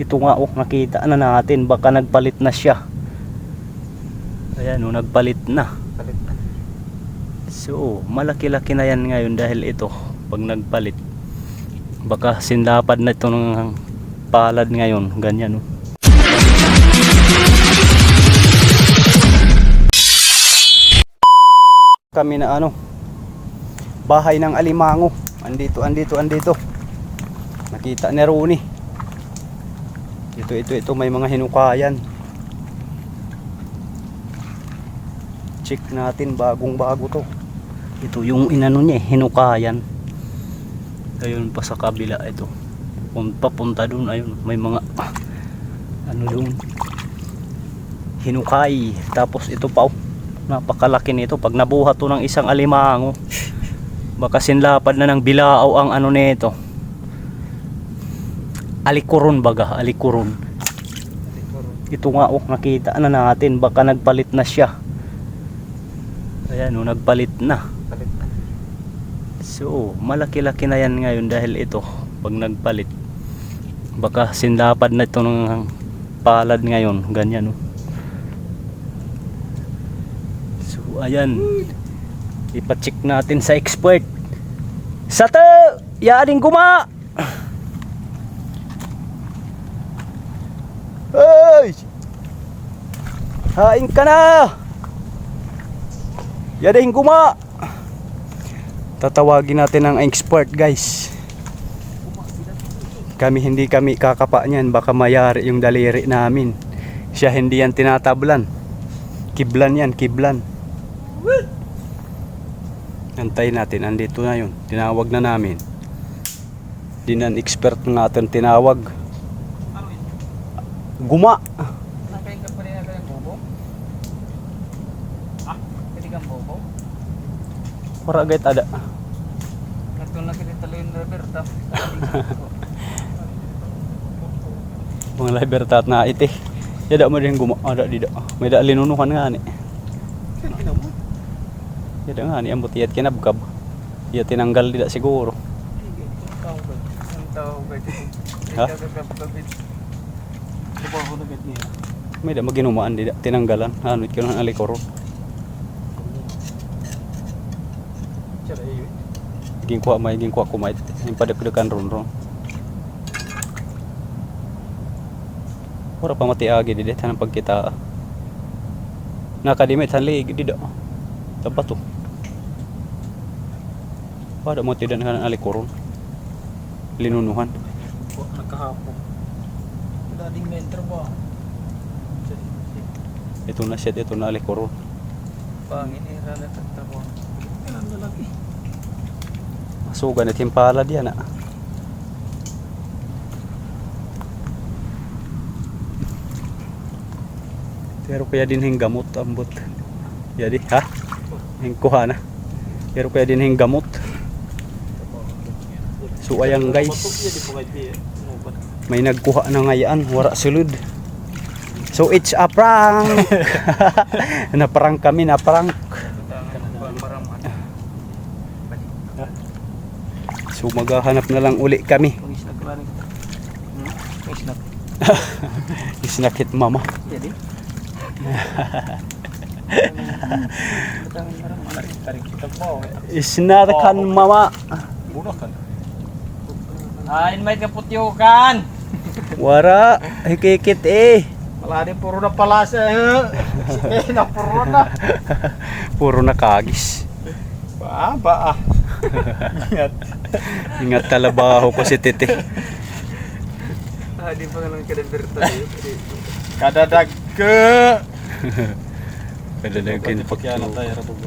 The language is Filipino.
Ito nga oh, nakita na natin baka nagpalit na siya. Ayan oh, nagpalit na. Palit na. So, malaki-laki na yan ngayon dahil ito, pag nagpalit. Baka sinlapad na ito ng palad ngayon, ganyan oh. Kami na ano, bahay ng alimango. Andito, andito, andito. Nakita ni Rooney. Ito, ito, ito, may mga hinukayan. Check natin, bagong bago to. Ito yung inano niya, eh, hinukayan. Ayun pa sa kabila ito. Punta punta doon ayun, may mga ano doon. Hinukay. Tapos ito pa oh, napakalaki nito pag nabuhat to ng isang alimango. Baka sinlapad na ng bilao ang ano nito. Alikuron baga, alikuron. Ito nga oh, nakita na natin baka nagpalit na siya. Ayan oh, nagpalit na. So, malaki-laki na yan ngayon dahil ito, pag nagpalit, baka sinlapad na ito ng palad ngayon, ganyan. Oh. So, ayan. Ipacheck natin sa expert. Sato! Yaring guma! Hain ka na! Yaring guma! tatawagin natin ang expert guys. Kami hindi kami kakapa niyan. Baka mayari yung daliri namin. Siya hindi yan tinatablan. Kiblan yan kiblan. Antayin natin andito na yun. Tinawag na namin. Dinan expert natin tinawag. Guma! Nakain ka pa rin ako ng bobo? Ah, pwede kang bobo? para agad ada. Nagtong lang kita talo yung rubber tap. mga libertat na ite yada mo din guma ada di da may da linunuhan nga ni. Yada nga ni ambot iyat kinabkab iya tinanggal di da siguro? Ha? May da maginumaan di da tinanggalan. Ano it kinuhan alikoro Siya na iyo. ging kuha may ging kuha kumait yung padagdagan ron ron Ora pa mati agi di tanang pagkita. Nakadimit han lig di da. Tapat to. Pada mo tidan kan alikoron. Linunuhan. Nagkahapon. Wala ding mentro ba? Ito na set ito na alikoron. Pangin eh, rana tagtawa. Kailan lalaki? Masugan at himpala diyan na. Pero kaya din hing gamot ambot. Yadi ha? Hing kuha na. Pero kaya din hing gamot. So ayang guys, may nagkuha na ngayon, wara sulod. So it's a prank. naparang kami, naparang. So maghahanap na lang uli kami. Kita? Hmm? Isnakit mama. Jadi. Isnakan mama. Ah, invite ka putyo kan. Wara, hikikit eh. Wala din puro na palasa eh. Eh, na puro na. Puro nakagis. Ba, ba ah. Ingat. Ingat talabaho ko si Tete. Ah, di pa lang kada berta eh. Kada dagke. Kadalagin pag tayo ra pag